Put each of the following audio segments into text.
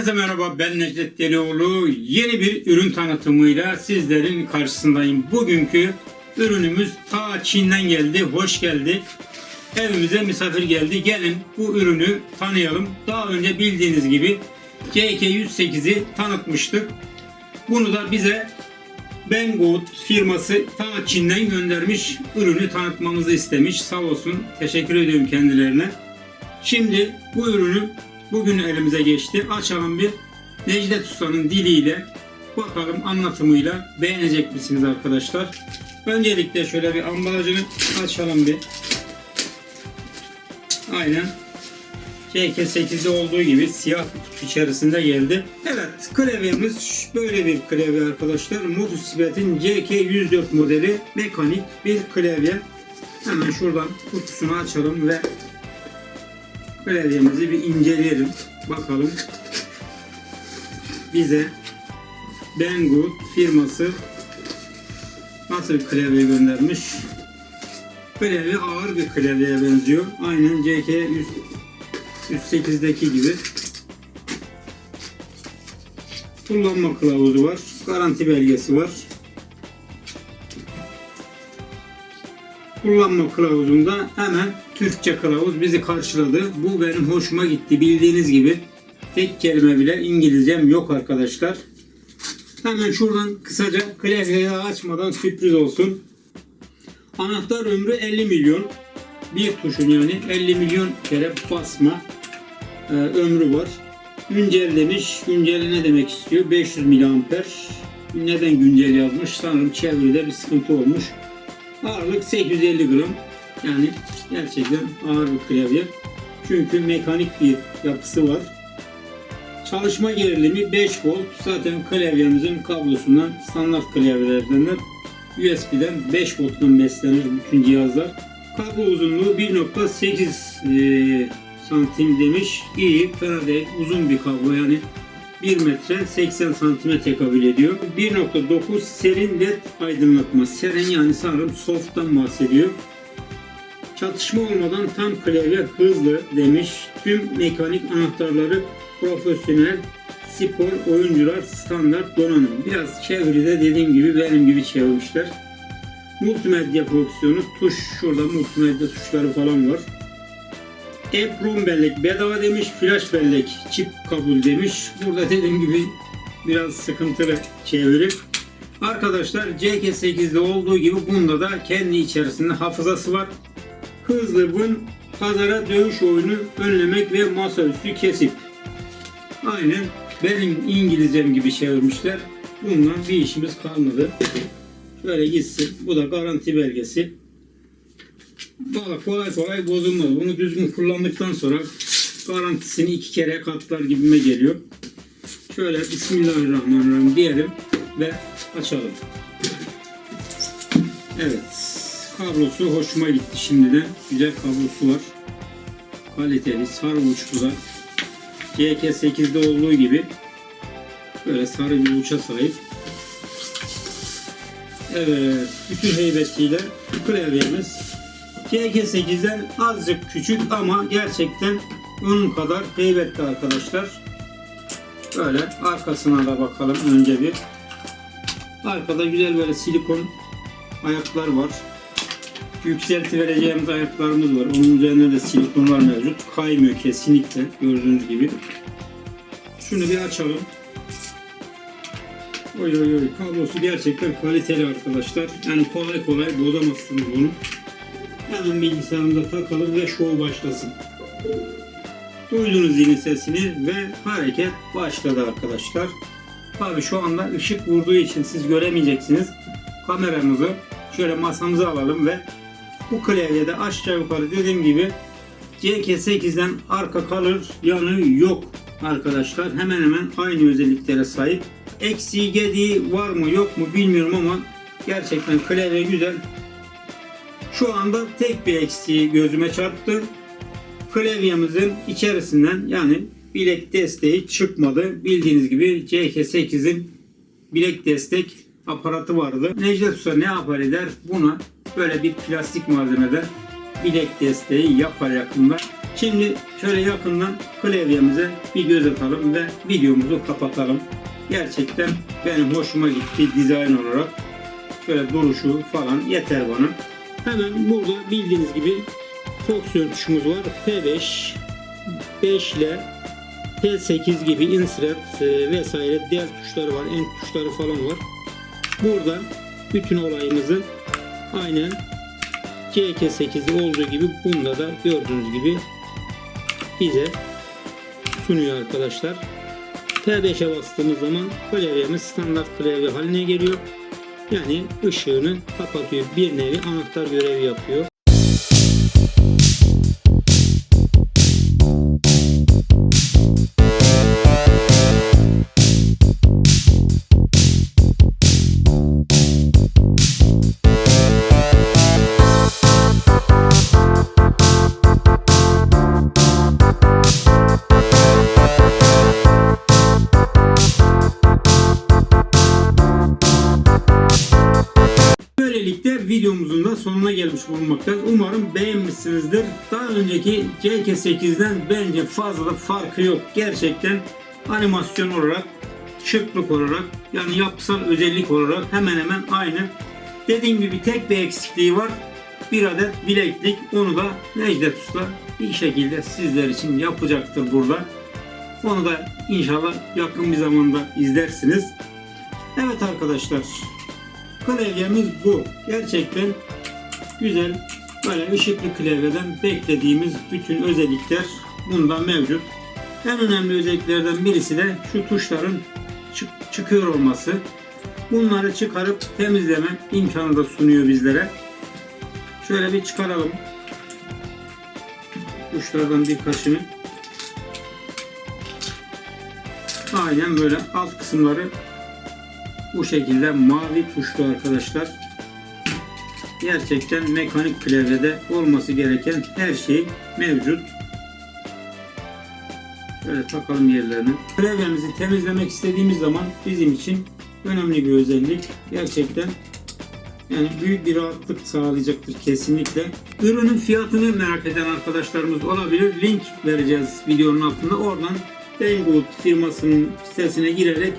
Herkese merhaba ben Necdet Delioğlu. Yeni bir ürün tanıtımıyla sizlerin karşısındayım. Bugünkü ürünümüz ta Çin'den geldi. Hoş geldi. Evimize misafir geldi. Gelin bu ürünü tanıyalım. Daha önce bildiğiniz gibi CK108'i tanıtmıştık. Bunu da bize Banggood firması ta Çin'den göndermiş. Ürünü tanıtmamızı istemiş. Sağ olsun. Teşekkür ediyorum kendilerine. Şimdi bu ürünü bugün elimize geçti. Açalım bir Necdet Usta'nın diliyle bakalım anlatımıyla beğenecek misiniz arkadaşlar? Öncelikle şöyle bir ambalajını açalım bir. Aynen. CK8'de olduğu gibi siyah içerisinde geldi. Evet klavyemiz böyle bir klavye arkadaşlar. Motosikletin CK104 modeli mekanik bir klavye. Hemen şuradan kutusunu açalım ve klavyemizi bir inceleyelim. Bakalım bize Banggood firması nasıl bir klavye göndermiş. Klavye ağır bir klavyeye benziyor. Aynen CK 108'deki gibi. Kullanma kılavuzu var. Garanti belgesi var. Kullanma kılavuzunda hemen Türkçe kılavuz bizi karşıladı. Bu benim hoşuma gitti. Bildiğiniz gibi tek kelime bile İngilizcem yok arkadaşlar. Hemen şuradan kısaca klavyeyi açmadan sürpriz olsun. Anahtar ömrü 50 milyon. Bir tuşun yani 50 milyon kere basma e, ömrü var. Güncel demiş. Güncel ne demek istiyor? 500 miliamper. Neden güncel yazmış? Sanırım çeviride bir sıkıntı olmuş. Ağırlık 850 gram. Yani gerçekten ağır bir klavye. Çünkü mekanik bir yapısı var. Çalışma gerilimi 5 volt. Zaten klavyemizin kablosundan standart klavyelerden de USB'den 5 volttan beslenir bütün cihazlar. Kablo uzunluğu 1.8 e, santim demiş. İyi, fena değil. Uzun bir kablo yani 1 metre 80 santime tekabül ediyor. 1.9 serin led aydınlatma. Serin yani sanırım soft'tan bahsediyor. Çatışma olmadan tam klavye hızlı demiş. Tüm mekanik anahtarları profesyonel spor oyuncular standart donanım. Biraz çeviride dediğim gibi benim gibi çevirmişler. Multimedya fonksiyonu tuş şurada multimedya tuşları falan var. EEPROM bellek bedava demiş, flash bellek çip kabul demiş. Burada dediğim gibi biraz sıkıntılı çevirip. Arkadaşlar CK8'de olduğu gibi bunda da kendi içerisinde hafızası var. Win, pazara dövüş oyunu önlemek ve masaüstü kesip. Aynen benim İngilizcem gibi çevirmişler. Bundan bir işimiz kalmadı. Şöyle gitsin. Bu da garanti belgesi. Valla kolay kolay bozulmaz. Bunu düzgün kullandıktan sonra garantisini iki kere katlar gibime geliyor. Şöyle Bismillahirrahmanirrahim diyelim ve açalım. Evet. Kablosu hoşuma gitti şimdiden. Güzel kablosu var. Kaliteli, sarı uçlu da. CK8'de olduğu gibi böyle sarı bir uça sahip. Evet, bütün heybetiyle klavyemiz CK8'den azıcık küçük ama gerçekten onun kadar heybetli arkadaşlar. Böyle arkasına da bakalım önce bir. Arkada güzel böyle silikon ayaklar var. Yükselti vereceğimiz ayaklarımız var. Onun üzerinde de silikonlar mevcut. Kaymıyor kesinlikle gördüğünüz gibi. Şunu bir açalım. Oy oy oy kablosu gerçekten kaliteli arkadaşlar. Yani kolay kolay bozamazsınız bunu. Hemen bilgisayarımıza takalım ve şov başlasın. Duydunuz zilin sesini ve hareket başladı arkadaşlar. Tabi şu anda ışık vurduğu için siz göremeyeceksiniz. Kameramızı şöyle masamıza alalım ve bu klavyede aşağı yukarı dediğim gibi CK8'den arka kalır yanı yok arkadaşlar. Hemen hemen aynı özelliklere sahip. Eksiği gediği var mı yok mu bilmiyorum ama gerçekten klavye güzel. Şu anda tek bir eksiği gözüme çarptı. Klavyemizin içerisinden yani bilek desteği çıkmadı. Bildiğiniz gibi CK8'in bilek destek aparatı vardı. Necdet Usta ne yapar eder? Buna böyle bir plastik malzemeden bilek desteği yapar yakında. Şimdi şöyle yakından klavyemize bir göz atalım ve videomuzu kapatalım. Gerçekten benim hoşuma gitti dizayn olarak. Şöyle duruşu falan yeter bana. Hemen burada bildiğiniz gibi fonksiyon tuşumuz var. P5, 5 ile T8 gibi insert e, vesaire diğer tuşları var. En tuşları falan var. Burada bütün olayımızı aynen CK8'de olduğu gibi bunda da gördüğünüz gibi bize sunuyor arkadaşlar. P5'e bastığımız zaman klavyemiz standart klavye haline geliyor. Yani ışığını kapatıyor. Bir nevi anahtar görevi yapıyor. Videomuzun da sonuna gelmiş bulunmaktayız. Umarım beğenmişsinizdir. Daha önceki CK8'den bence fazla da farkı yok. Gerçekten animasyon olarak, şıklık olarak, yani yapısal özellik olarak hemen hemen aynı. Dediğim gibi tek bir eksikliği var. Bir adet bileklik. Onu da Necdet Usta bir şekilde sizler için yapacaktır burada. Onu da inşallah yakın bir zamanda izlersiniz. Evet arkadaşlar Klavyemiz bu. Gerçekten güzel. Böyle ışıklı klavyeden beklediğimiz bütün özellikler bunda mevcut. En önemli özelliklerden birisi de şu tuşların çık- çıkıyor olması. Bunları çıkarıp temizleme imkanı da sunuyor bizlere. Şöyle bir çıkaralım. Tuşlardan birkaçını. Aynen böyle alt kısımları bu şekilde mavi tuşlu arkadaşlar. Gerçekten mekanik klavyede olması gereken her şey mevcut. Şöyle takalım yerlerini. Klavyemizi temizlemek istediğimiz zaman bizim için önemli bir özellik. Gerçekten yani büyük bir rahatlık sağlayacaktır kesinlikle. Ürünün fiyatını merak eden arkadaşlarımız olabilir. Link vereceğiz videonun altında. Oradan Banggood firmasının sitesine girerek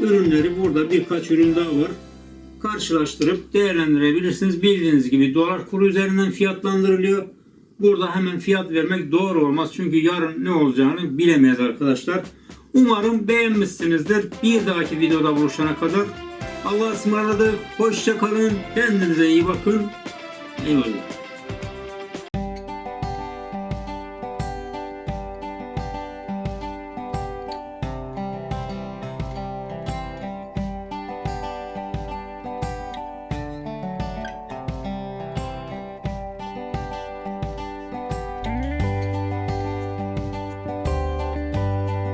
ürünleri burada birkaç ürün daha var. Karşılaştırıp değerlendirebilirsiniz. Bildiğiniz gibi dolar kuru üzerinden fiyatlandırılıyor. Burada hemen fiyat vermek doğru olmaz. Çünkü yarın ne olacağını bilemeyiz arkadaşlar. Umarım beğenmişsinizdir. Bir dahaki videoda buluşana kadar Allah'a ısmarladık. Hoşça kalın. Kendinize iyi bakın. Eyvallah.